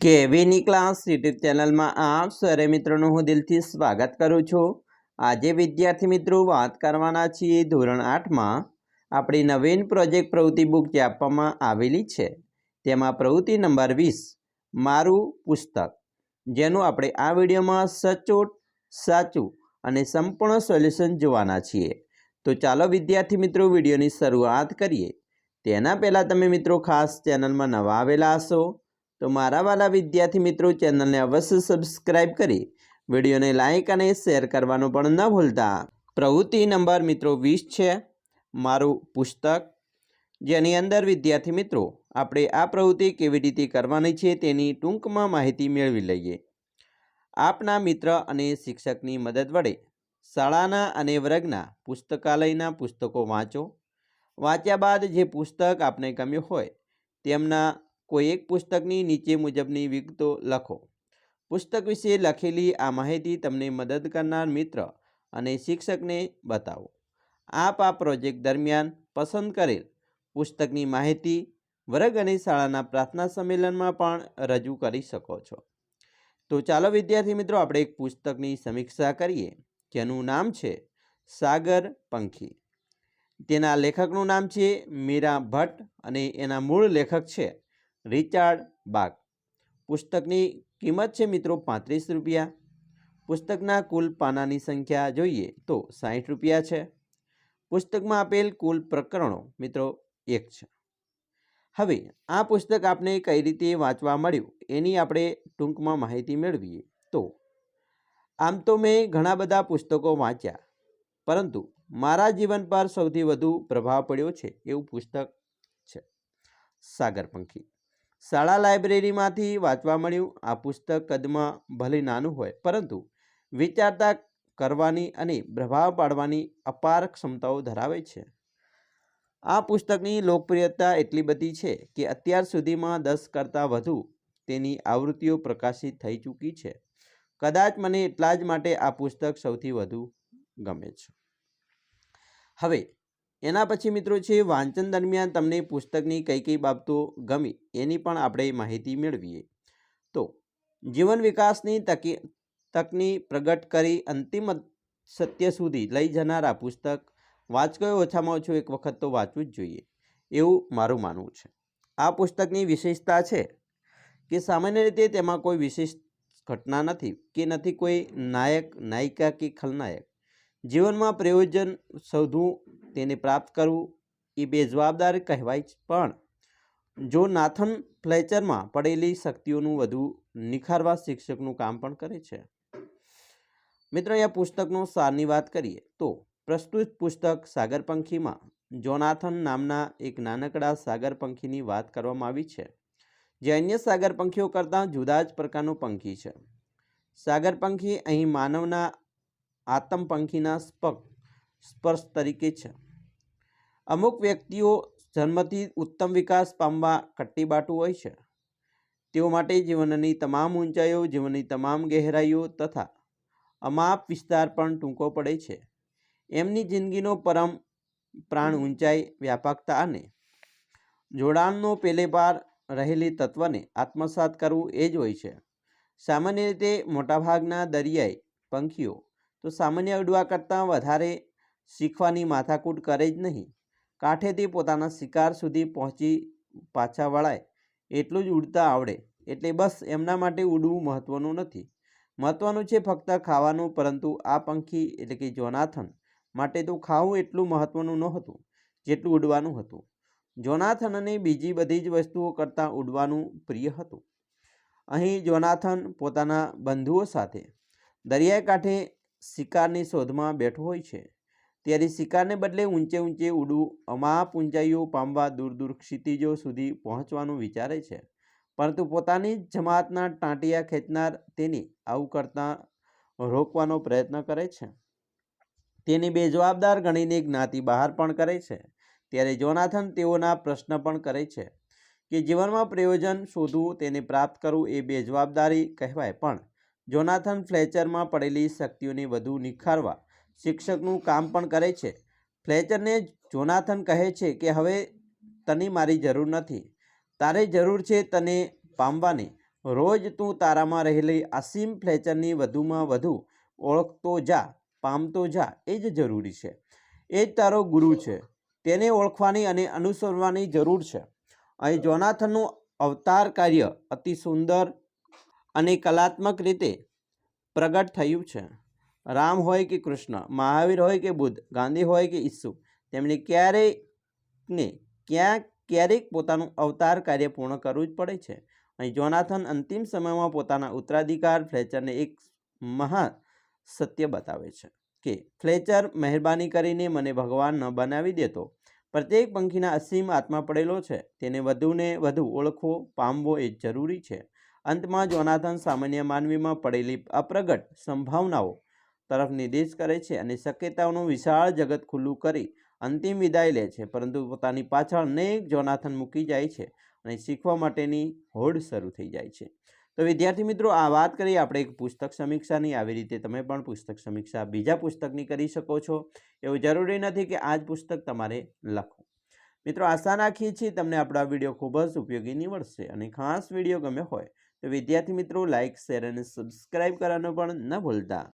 કેવીની class YouTube ચેનલમાં આપ સરે મિત્રોનું હું દિલથી સ્વાગત કરું છું. આજે વિદ્યાર્થી મિત્રો વાત કરવાના છીએ ધોરણ આઠમાં. આપણી નવીન પ્રોજેક્ટ પ્રવૃત્તિ બુક જે આપવામાં આવેલી છે, તેમાં પ્રવૃત્તિ નંબર વીસ, મારું પુસ્તક. જેનું આપણે આ વિડીયોમાં સચોટ, સાચું અને સંપૂર્ણ સોલ્યુશન જોવાના છીએ. તો ચાલો વિદ્યાર્થી મિત્રો વિડીયોની શરૂઆત કરીએ. તેના પહેલાં તમે મિત્રો ખાસ ચેનલમાં નવા આવેલા હશો તો મારા વાલા વિદ્યાર્થી મિત્રો ચેનલને અવશ્ય સબસ્ક્રાઇબ કરી વિડીયોને લાઇક અને શેર કરવાનું પણ ન ભૂલતા. પ્રવૃત્તિ નંબર મિત્રો વીસ છે. મારું પુસ્તક. જેની અંદર વિદ્યાર્થી મિત્રો, આપણે આ પ્રવૃત્તિ કેવી રીતે કરવાની છે તેની ટૂંકમાં માહિતી મેળવી લઈએ. આપના મિત્ર અને શિક્ષકની મદદ વડે શાળાના અને વર્ગના પુસ્તકાલયના પુસ્તકો વાંચો. વાંચ્યા બાદ જે પુસ્તક આપને ગમ્યું હોય તેમના કોઈ એક પુસ્તકની નીચે મુજબની વિગતો લખો. પુસ્તક વિશે લખેલી આ માહિતી તમને મદદ કરનાર મિત્ર અને શિક્ષકને બતાવો. આપ આ પ્રોજેક્ટ દરમિયાન પસંદ કરેલ પુસ્તકની માહિતી વર્ગ અને શાળાના પ્રાર્થના સંમેલનમાં પણ રજૂ કરી શકો છો. તો ચાલો વિદ્યાર્થી મિત્રો, આપણે એક પુસ્તકની સમીક્ષા કરીએ, જેનું નામ છે સાગર પંખી. તેના લેખકનું નામ છે મીરા ભટ્ટ અને એના મૂળ લેખક છે રિચાર્ડ બાગ. પુસ્તકની કિંમત છે મિત્રો પાંત્રીસ રૂપિયા. પુસ્તકના કુલ પાનાની સંખ્યા જોઈએ તો સાહીઠ રૂપિયા છે. પુસ્તકમાં આપેલ કુલ પ્રકરણો મિત્રો એક છે. હવે આ પુસ્તક આપને કઈ રીતે વાંચવા મળ્યું એની આપણે ટૂંકમાં માહિતી મેળવીએ તો, આમ તો મેં ઘણા બધા પુસ્તકો વાંચ્યા, પરંતુ મારા જીવન પર સૌથી વધુ પ્રભાવ પડ્યો છે એવું પુસ્તક છે સાગરપંખી. શાળા લાઇબ્રેરીમાંથી વાંચવા મળ્યું. આ પુસ્તક કદમાં ભલે નાનું હોય, પરંતુ વિચારતા કરવાની અને પ્રભાવ પાડવાની અપાર ક્ષમતાઓ ધરાવે છે. આ પુસ્તકની લોકપ્રિયતા એટલી બધી છે કે અત્યાર સુધીમાં દસ કરતાં વધુ તેની આવૃત્તિઓ પ્રકાશિત થઈ ચૂકી છે. કદાચ મને એટલા જ માટે આ પુસ્તક સૌથી વધુ ગમે છે. હવે એના પછી મિત્રો છે, વાંચન દરમિયાન તમને પુસ્તકની કઈ કઈ બાબતો ગમી એની પણ આપણે માહિતી મેળવીએ. તો, જીવન વિકાસની તકી, તકની પ્રગટ કરી અંતિમ સત્ય સુધી લઈ જનારા પુસ્તક વાંચકોએ ઓછામાં ઓછું એક વખત તો વાંચવું જ જોઈએ, એવું મારું માનવું છે. આ પુસ્તકની વિશેષતા છે કે સામાન્ય રીતે તેમાં કોઈ વિશેષ ઘટના નથી કે નથી કોઈ નાયક, નાયિકા કે ખલનાયક. જીવનમાં પ્રયોજન શોધવું, તેને પ્રાપ્ત કરવું, એ બેજવાબદાર કહેવાય છે. પણ, જો નાથન ફ્લેચરમાં પડેલી શક્તિઓનું વધુ નિખારવા શિક્ષકનું કામ પણ કરે છે. મિત્રો આ પુસ્તકનો સારની વાત કરીએ તો, પ્રસ્તુત પુસ્તક સાગરપંખીમાં જોનાથન નામના એક નાનકડા સાગરપંખીની વાત કરવામાં આવી છે, જે અન્ય સાગરપંખીઓ કરતાં જુદા જ પ્રકારનું પંખી છે. સાગરપંખી અહીં માનવના આતમપંખીના સ્પક સ્પર્શ તરીકે છે. અમુક વ્યક્તિઓ જન્મથી ઉત્તમ વિકાસ પામવા કટ્ટીબાટું હોય છે. તેઓ માટે જીવનની તમામ ઊંચાઈઓ, જીવનની તમામ ગહેરાઈઓ તથા અમાપ વિસ્તાર પણ ટૂંકો પડે છે. એમની જિંદગીનો પરમ પ્રાણ ઊંચાઈ, વ્યાપકતા અને જોડાણનો પેલેપાર રહેલી તત્વને આત્મસાત કરવું એ જ હોય છે. સામાન્ય રીતે મોટાભાગના દરિયાઈ પંખીઓ તો સામાન્ય ઉડવા કરતાં વધારે શીખવાની માથાકૂટ કરે જ નહીં. કાંઠેથી પોતાના શિકાર સુધી પહોંચી પાછા વળાય એટલું જ ઉડતા આવડે. એટલે બસ એમના માટે ઉડવું મહત્ત્વનું નથી. મહત્ત્વનું છે ફક્ત ખાવાનું, પરંતુ આ પંખી એટલે કે જોનાથન માટે તો ખાવું એટલું મહત્ત્વનું નહોતું, જેટલું ઉડવાનું હતું. જોનાથનને બીજી બધી જ વસ્તુઓ કરતાં ઉડવાનું પ્રિય હતું. અહીં જોનાથન પોતાના બંધુઓ સાથે દરિયાઈ કાંઠે શિકારની શોધમાં બેઠો હોય છે. ત્યારે શિકારને બદલે ઊંચે ઊંચે ઉડવું અમાપ ઊંચાઈઓ પામવા દૂર દૂર ક્ષિતિજો સુધી પહોંચવાનું વિચારે છે. પરંતુ પોતાની જ જમાતના ટાંટિયા ખેંચનાર તેની આવું કરતાં રોકવાનો પ્રયત્ન કરે છે. તેની બેજવાબદાર ગણીને જ્ઞાતિ બહાર પણ કરે છે. ત્યારે જોનાથન તેઓના પ્રશ્ન પણ કરે છે કે જીવનમાં પ્રયોજન શોધવું, તેને પ્રાપ્ત કરવું એ બેજવાબદારી કહેવાય પણ જોનાથન ફ્લેચરમાં પડેલી શક્તિઓને વધુ નિખારવા શિક્ષકનું કામ પણ કરે છે. ફ્લેચરને જોનાથન કહે છે કે, હવે તને મારી જરૂર નથી. તારે જરૂર છે તને પામવાની. રોજ તું તારામાં રહેલી અસીમ ફ્લેચરની વધુમાં વધુ ઓળખતો જા, પામતો જા, એ જ જરૂરી છે. એ જ તારો ગુરુ છે. તેને ઓળખવાની અને અનુસરવાની જરૂર છે. અહીં જોનાથનનું અવતાર કાર્ય અતિ સુંદર અને કલાત્મક રીતે પ્રગટ થયું છે. રામ હોય કે કૃષ્ણ, મહાવીર હોય કે બુદ્ધ, ગાંધી હોય કે ઈસુ, તેમણે ક્યારેય ને ક્યાંક ક્યારેક પોતાનું અવતાર કાર્ય પૂર્ણ કરવું જ પડે છે. અહીં જોનાથન અંતિમ સમયમાં પોતાના ઉત્તરાધિકાર ફ્લેચરને એક મહા સત્ય બતાવે છે કે ફ્લેચર મહેરબાની કરીને મને ભગવાન ન બનાવી દેતો. પ્રત્યેક પંખીના અસીમ આત્મા પડેલો છે. તેને વધુને વધુ ઓળખવો, પામવો એ જરૂરી છે. અંતમાં જોનાથન સામાન્ય માનવીમાં પડેલી અપ્રગટ સંભાવનાઓ તરફ નિર્દેશ કરે છે અને શક્યતાઓનું વિશાળ જગત ખુલ્લું કરી અંતિમ વિદાય લે છે. પરંતુ પોતાની પાછળ અનેક જોનાથન મૂકી જાય છે અને શીખવા માટેની હોડ શરૂ થઈ જાય છે. તો વિદ્યાર્થી મિત્રો, આ વાત કરી આપણે એક પુસ્તક સમીક્ષાની. આવી રીતે તમે પણ પુસ્તક સમીક્ષા બીજા પુસ્તકની કરી શકો છો. એવું જરૂરી નથી કે આ જ પુસ્તક તમારે લખો મિત્રો, આશા રાખીએ છીએ તમને આપણા વીડિયો ખૂબ જ ઉપયોગી નીવડશે અને ખાસ વીડિયો ગમે હોય તો વિદ્યાર્થી મિત્રો લાઇક શેર અને સબસ્ક્રાઈબ કરવાનું પણ ન ભૂલતા.